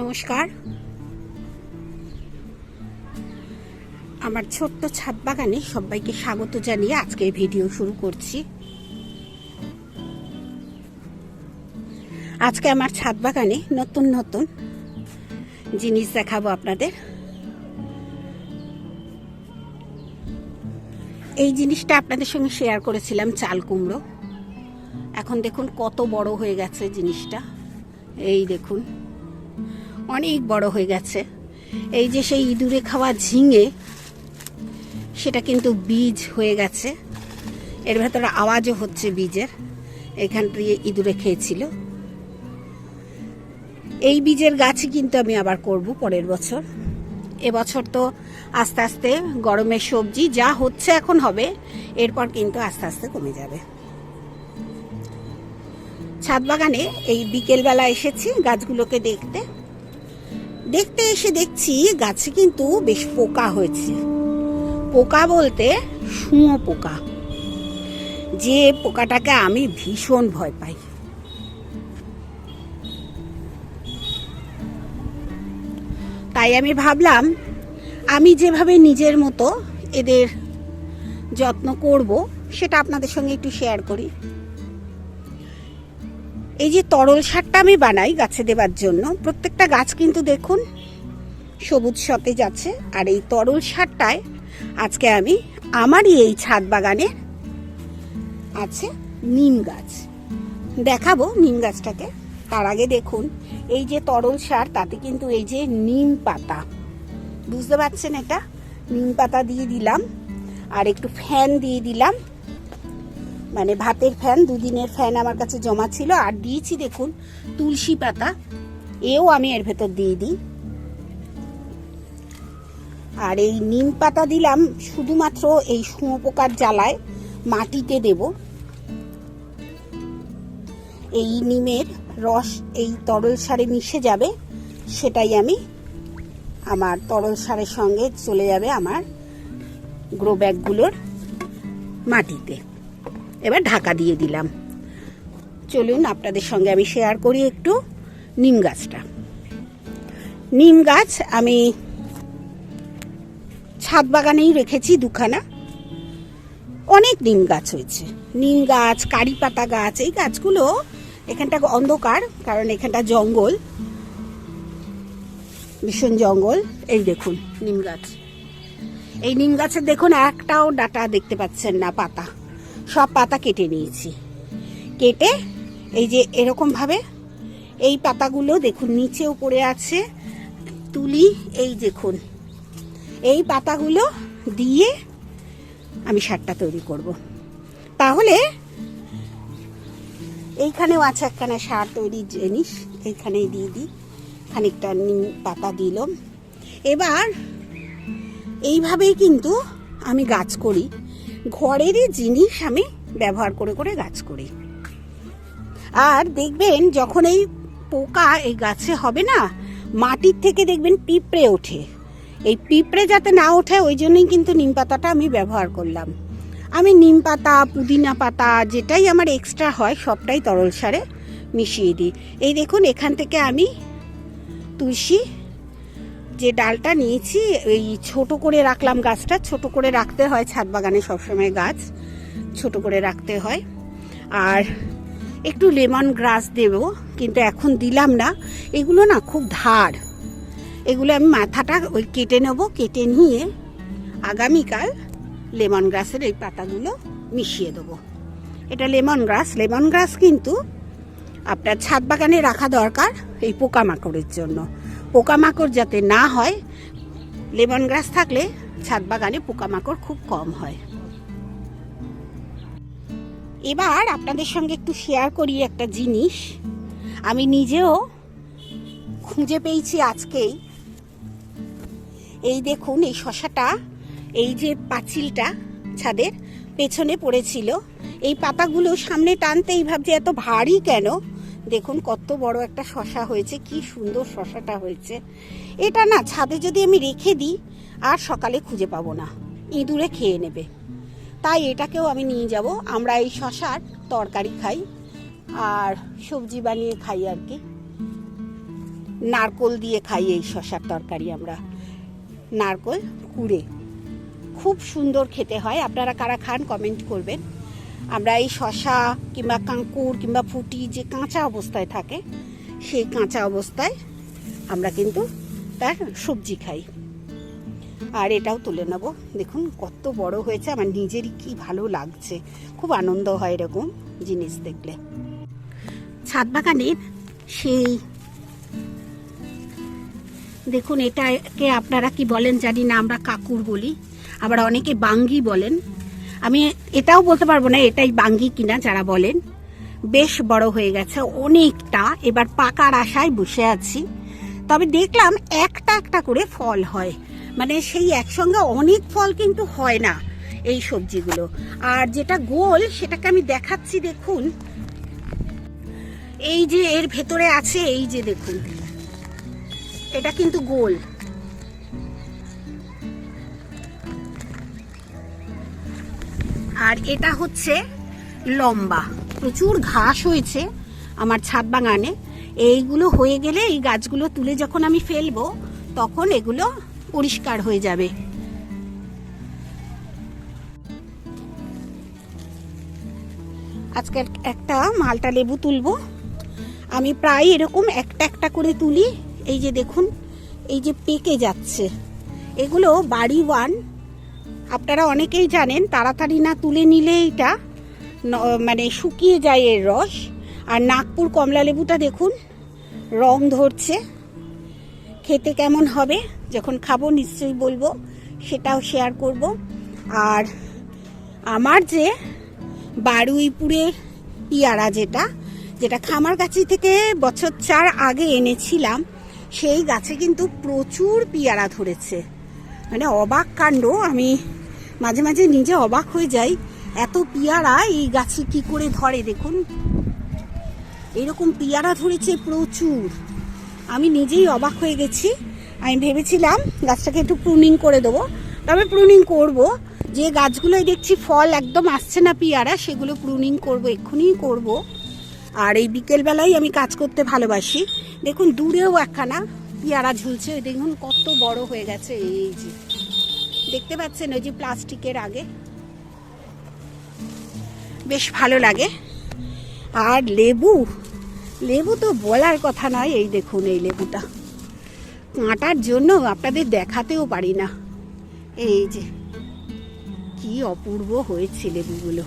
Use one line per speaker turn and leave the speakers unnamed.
নমস্কার। আমার ছোট্ট ছাদ বাগানে সবাইকে স্বাগত জানিয়ে আজকের ভিডিও শুরু করছি। আজকে আমার ছাদ বাগানে নতুন নতুন জিনিস দেখাবো আপনাদের। এই জিনিসটা আপনাদের সঙ্গে শেয়ার করেছিলাম, চাল কুমড়ো। এখন দেখুন কত বড় হয়ে গেছে জিনিসটা। এই দেখুন। অনেক বড় হয়ে গেছে। এই যে সেই ইঁদুরে খাওয়া ঝিঙে, সেটা কিন্তু বীজ হয়ে গেছে। এর ভেতরে আওয়াজও হচ্ছে বীজের। এখান দিয়ে ইঁদুরে খেয়েছিল। এই বীজের গাছই কিন্তু আমি আবার করব পরের বছর। এবছর তো আস্তে আস্তে গরমের সবজি যা হচ্ছে এখন হবে, এরপর কিন্তু আস্তে আস্তে কমে যাবে। ছাদ বাগানে এই বিকেলবেলা এসেছি গাছগুলোকে দেখতে। দেখতে এসে দেখছি গাছে কিন্তু বেশ পোকা হয়েছে। পোকা বলতে শুঁয়ো পোকা। যে পোকাটাকে আমি ভীষণ ভয় পাই। তাই আমি ভাবলাম, আমি যেভাবে নিজের মতো এদের যত্ন করব, সেটা আপনাদের সঙ্গে একটু শেয়ার করি। এই যে তরল সারটা আমি বানাই গাছে দেবার জন্য, প্রত্যেকটা গাছ কিন্তু দেখুন সবুজ সতেজ আছে, আর এই তরল সারটায় আজকে আমি আমারই এই ছাদ বাগানে আছে নিম গাছ। দেখাবো নিম গাছটাকে। তার আগে দেখুন, এই যে তরল সার, তাতে কিন্তু এই যে নিম পাতা। বুঝতে পারছেন এটা? নিম পাতা দিয়ে দিলাম, আর একটু ফ্যান দিয়ে দিলাম। মানে ভাতের ফ্যান, দুদিনের ফ্যান আমার কাছে জমা ছিল। আর দিয়েছি দেখুন, তুলসী পাতা। এও আমি এর ভেতর দিয়ে দিই। আর এই নিম পাতা দিলাম শুধুমাত্র এই শুঁয়োপোকার জ্বালায়, মাটিতে দেব। এই নিমের রস এই তরল সারে মিশে যাবে, সেটাই আমি আমার তরল সারের সঙ্গে চলে যাবে আমার গ্রো ব্যাগগুলোর মাটিতে। এবার ঢাকা দিয়ে দিলাম। চলুন আপনাদের সঙ্গে আমি শেয়ার করি একটু নিম গাছটা। নিম গাছ আমি ছাদ বাগানেই রেখেছি দুখানা। অনেক নিম গাছ হয়েছে। নিম গাছ, কারি পাতা গাছ, এই গাছগুলো এখানটা অন্ধকার, কারণ এখানটা জঙ্গল। ভীষণ জঙ্গল। এই দেখুন নিম গাছ। এই নিম গাছের দেখুন একটাও ডাটা দেখতে পাচ্ছেন না, পাতা। সব পাতা কেটে নিয়েছি। কেটে এই যে এরকম ভাবে এই পাতাগুলো দেখুন নিচেও পড়ে আছে তুলি, এই দেখুন। এই পাতাগুলো দিয়ে আমি সারটা তৈরি করব। তাহলে এইখানেও আছে একখানা সার তৈরির জিনিস, এইখানেই দিয়ে দিই। খানিকটা নিম পাতা দিলাম। এবার এইভাবেই কিন্তু আমি গাছ করি। ঘরেরই জিনিস আমি ব্যবহার করে করে গাছ করি। আর দেখবেন যখন এই পোকা এই গাছে হবে না, মাটির থেকে দেখবেন পিঁপড়ে ওঠে। এই পিঁপড়ে যাতে না ওঠে, ওই জন্যই কিন্তু নিম পাতাটা আমি ব্যবহার করলাম। আমি নিম পাতা, পুদিনা পাতা, যেটাই আমার এক্সট্রা হয়, সবটাই তরল সারে মিশিয়ে দিই। এই দেখুন, এখান থেকে আমি তুলসী যে ডালটা নিয়েছি, এই ছোট করে রাখলাম গাছটা, ছোট করে রাখতে হয় ছাদ বাগানে সবসময় গাছ, ছোট করে রাখতে হয়। আর একটু লেমন গ্রাস দেব, কিন্তু এখন দিলাম না। এগুলো না খুব ধার। এগুলো আমি মাথাটা ওই কেটে নেব, কেটে নিয়ে আগামীকাল লেমন গ্রাসের এই পাতাগুলো মিশিয়ে দেবো। এটা লেমন গ্রাস। লেমন গ্রাস কিন্তু আপনার ছাদ বাগানে রাখা দরকার এই পোকামাকড়ের জন্য। পোকামাকড় যাতে না হয়, লেমন গ্রাস থাকলে ছাদ বাগানে পোকামাকড় খুব কম হয়। এবার আপনাদের সঙ্গে একটু শেয়ার করি একটা জিনিস। আমি নিজেও খুঁজে পেয়েছি আজকেই। এই দেখুন, এই শশাটা, এই যে পাঁচিলটা ছাদের পেছনে পড়েছিল, এই পাতাগুলো সামনে টানতেই ভাবছি, এত ভারী কেন? দেখুন, কত বড় একটা শশা হয়েছে, কি সুন্দর শশাটা হয়েছে। এটা না, ছাদে যদি আমি রেখে দিই, আর সকালে খুঁজে পাবো না। ইঁদুরে খেয়ে নেবে। তাই এটাকেও আমি নিয়ে যাব। আমরা এই শশার তরকারি খাই, আর সবজি বানিয়ে খাই আর কি। নারকোল দিয়ে খাই এই শশার তরকারি আমরা। নারকোল, কুড়ে। খুব সুন্দর খেতে হয়। আপনারা কারা খান, কমেন্ট করবেন। আমরা এই শশা কিংবা কাঁকুর কিংবা ফুটি যে কাঁচা অবস্থায় থাকে, সেই কাঁচা অবস্থায় আমরা কিন্তু তার সবজি খাই। আর এটাও তুলে নেব। দেখুন কত বড় হয়েছে, আমার নিজেরই কি ভালো লাগছে। খুব আনন্দ হয় এরকম জিনিস দেখলে। ছাদ বাগানের সেই দেখুন এটাকে আপনারা কি বলেন জানি না, আমরা কাকুর বলি। আবার অনেকে বাঙ্গি বলেন। আমি এটাও বলতে পারব না, এটাই বাঙ্গি কিনা যারা বলেন। বেশ বড় হয়ে গেছে অনেকটা, এবার পাকার আশায় বসে আছি। তবে দেখলাম একটা একটা করে ফল হয়। মানে সেই একসঙ্গে অনেক ফল কিন্তু হয় না এই সবজিগুলো। আর যেটা গোল, সেটাকে আমি দেখাচ্ছি, দেখুন। এই যে এর ভেতরে আছে, এই যে দেখুন। এটা কিন্তু গোল। আর এটা হচ্ছে লম্বা। প্রচুর ঘাস হয়েছে আমার ছাদ বাগানে। এইগুলো হয়ে গেলে এই গাছগুলো তুলে যখন আমি ফেলব, তখন এগুলো পরিষ্কার হয়ে যাবে। আজকে একটা মালটা লেবু তুলবো। আমি প্রায় এরকম একটা একটা করে তুলি। এই যে দেখুন, এই যে পেকে যাচ্ছে। এগুলো বাড়ি ওয়ান আপনারা অনেকেই জানেন, তাড়াতাড়ি না তুলে নিলে এইটা ন- মানে শুকিয়ে যায় এর রস। আর নাগপুর কমলা লেবুটা দেখুন, রং ধরছে। খেতে কেমন হবে, যখন খাব নিশ্চয়ই বলব, সেটাও শেয়ার করব। আর আমার যে বারুইপুরে পিয়ারা যেটা যেটা খামারগাছি থেকে বছর চার আগে এনেছিলাম, সেই গাছে কিন্তু প্রচুর পিয়ারা ধরেছে। মানে অবাক কাণ্ড, আমি মাঝে মাঝে নিজে অবাক হয়ে যাই, এত পিয়ারা এই গাছে কি করে ধরে দেখুন? এরকম পিয়ারা ধরেছে প্রচুর। আমি নিজেই অবাক হয়ে গেছি। আমি ভেবেছিলাম গাছটাকে একটু প্রুনিং করে দেবো। তবে প্রুনিং করব। যে গাছগুলোই দেখছি ফল একদম আসছে না পিয়ারা, সেগুলো প্রুনিং করব, এক্ষুনি করব। আর এই বিকেলবেলায় আমি কাজ করতে ভালোবাসি। দেখুন, দূরেও একখানা পিয়ারা ঝুলছে। দেখুন, কত বড় হয়ে গেছে এই যে। দেখতে পাচ্ছেন ওই যে প্লাস্টিকের আগে। বেশ ভালো লাগে। আর লেবু লেবু তো বলার কথা নয় এই দেখুন, এই লেবুটা। কাঁটার জন্য আপনাদের দেখাতেও পারি না। এই যে, কি অপূর্ব হয়েছে লেবুগুলো।